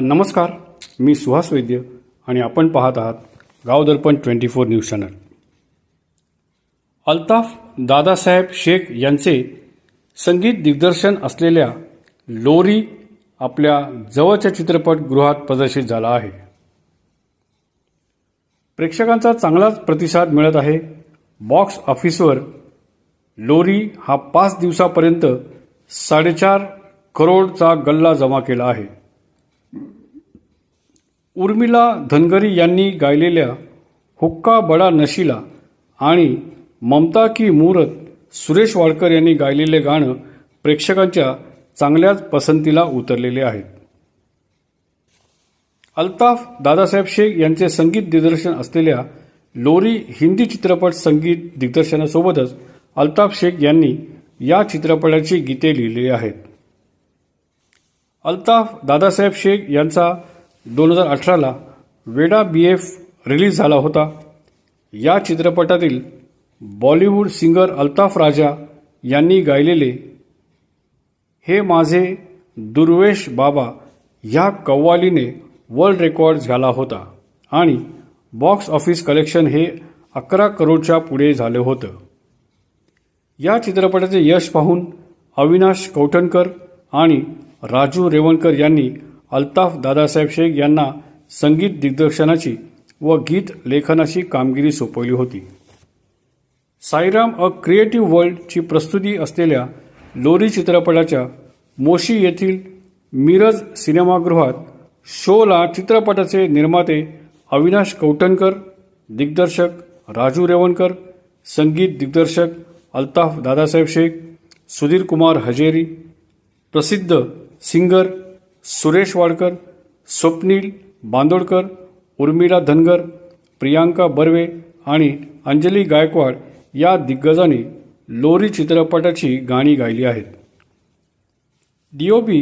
नमस्कार. मी सुहास वैद्य आणि आपण पाहत आहात Gavdarpan twenty four news channel. Altaf Dadasaheb Shaikh यांचे संगीत दिग्दर्शन असलेल्या लोरी आपल्या जवळच्या चित्रपटगृहात प्रदर्शित झाला आहे. प्रेक्षकांचा चांगलाच प्रतिसाद मिळत आहे. बॉक्स ऑफिसवर लोरी हा पाच दिवसापर्यंत साडेचार करोडचा गल्ला जमा केला आहे. उर्मिला धनगरी यांनी गायलेल्या हुक्का बडा नशिला आणि ममता की मूरत सुरेश वाडकर यांनी गायलेले गाणं प्रेक्षकांच्या चांगल्याच पसंतीला उतरलेले आहेत. अल्ताफ दादासाहेब शेख यांचे संगीत दिग्दर्शन असलेल्या लोरी हिंदी चित्रपट संगीत दिग्दर्शनासोबतच अल्ताफ शेख यांनी या चित्रपटाची गीते लिहिलेली आहेत. अल्ताफ दादासाहेब शेख यांचा दोन हजार अठराला वेडा बी एफ रिलीज झाला होता. या चित्रपटातील बॉलिवूड सिंगर अल्ताफ राजा यांनी गायलेले हे माझे दुर्वेश बाबा ह्या कव्वालीने वर्ल्ड रेकॉर्ड झाला होता आणि बॉक्स ऑफिस कलेक्शन हे अकरा करोडच्या पुढे झालं होतं. या चित्रपटाचे यश पाहून अविनाश कौटणकर आणि राजू रेवणकर यांनी अल्ताफ दादासाहेब शेख यांना संगीत दिग्दर्शनाची व गीत लेखनाची कामगिरी सोपवली होती. साईराम अ क्रिएटिव्ह वर्ल्डची प्रस्तुती असलेल्या लोरी चित्रपटाच्या मोशी येथील मिरज सिनेमागृहात शोला चित्रपटाचे निर्माते अविनाश कौटणकर दिग्दर्शक राजू रेवणकर संगीत दिग्दर्शक अल्ताफ दादासाहेब शेख सुधीर कुमार हजेरी प्रसिद्ध सिंगर सुरेश वाडकर स्वप्नील बांदोडकर उर्मिला धनगर प्रियांका बर्वे आणि अंजली गायकवाड या दिग्गजांनी लोरी चित्रपटाची गाणी गायली आहेत. डीओपी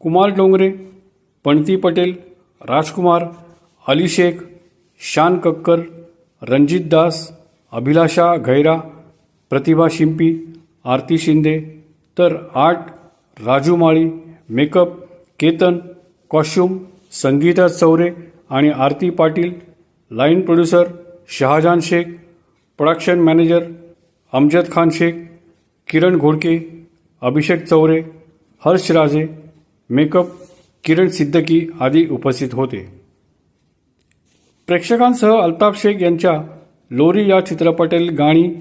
कुमार डोंगरे पणती पटेल राजकुमार अली शेख शान कक्कर रणजित दास अभिलाषा गैरा प्रतिभा शिंपी आरती शिंदे तर art Raju Mali makeup Ketan costume Sangeeta Chaure आणि Aarti Patil line producer Shahjahan Shaikh production manager Amjad Khan Shaikh Kiran Ghodke Abhishek Chaure Harsh Raje makeup Kiran Siddiqui आदी उपस्थित होते. प्रेक्षकांसह अल्ताफ शेख यांच्या लोरी या चित्रपटातील गाणी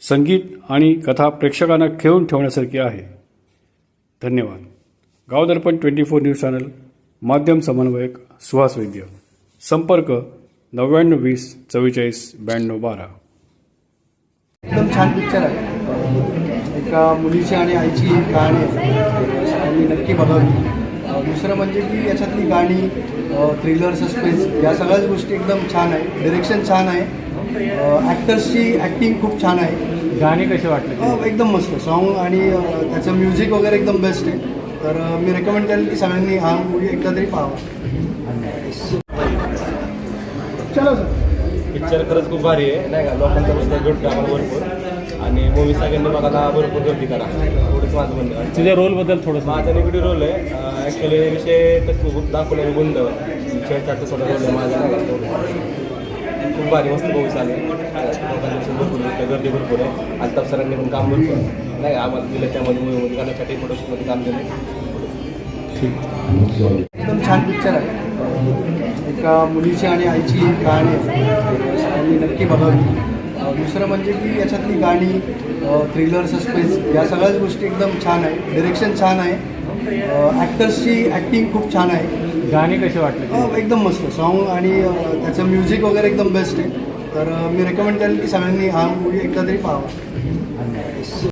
संगीत आणि कथा प्रेक्षकांना खेळून ठेवण्यासारखी आहे. धन्यवाद. Gavdarpan twenty four news channel माध्यम समन्वयक सुहास वैद्य. संपर्क नव्याण्णव वीस चव्वेचाळीस ब्याण्णव बारा. एकदम छान पिक्चर आहे. एका मुलीची आणि आईची कहाणी आहे. आणि नक्की बघावी दुसरं म्हणजे की याच्यातली गाणी थ्रिलर सस्पेन्स या सगळ्याच गोष्टी एकदम छान आहे. डिरेक्शन छान आहे. ॲक्टर्सची ॲक्टिंग खूप छान आहे. गाणी कसे वाटले? एकदम मस्त. सॉन्ग आणि त्याचं म्युझिक वगैरे एकदम बेस्ट आहे. तर मी रेकमेंड करेन की सगळ्यांनी हा मूवी एकदा तरी पाहावा. चलो सर. पिक्चर खरंच खूप भारी आहे नाही का? लोकांचा पुस्तक भेटतो आम्हाला भरपूर. आणि मूवी सगळ्यांनी बघायला भरपूर गर्दी करा. एवढंच माझं म्हणणं. तुझ्या रोलबद्दल थोडंसं. माझा निगडी रोल आहे. ॲक्च्युली विषय तर खूप दाखवले गुंड खेळतात थोडा रोल आहे माझा. खूप भारी मस्त मूवी चालू आहे लोकांची भरपूर भेटते, गर्दी भरपूर आहे. अल्ताफ सरांनी पण काम भरपूर आहे. नाही आम्हाला दिलं त्यामध्ये मूवीमध्ये करण्यासाठी फोटोशूटमध्ये काम केलं. एकदम छान पिक्चर आहे. एका मुलीची आणि आईची कहाणी आहे. नक्की बघावी. अं, दुसरं म्हणजे की याच्यातली गाणी थ्रिलर सस्पेन्स या सगळ्याच गोष्टी एकदम छान आहे. डिरेक्शन छान आहे. ॲक्टर्सची ॲक्टिंग खूप छान आहे. गाणी कसे वाटले? अं, एकदम मस्त. सॉन्ग आणि अं, त्याचं म्युझिक वगैरे एकदम बेस्ट आहे. तर मी रेकमेंड करेल की सगळ्यांनी हा मूवी एकदा तरी पाहावा.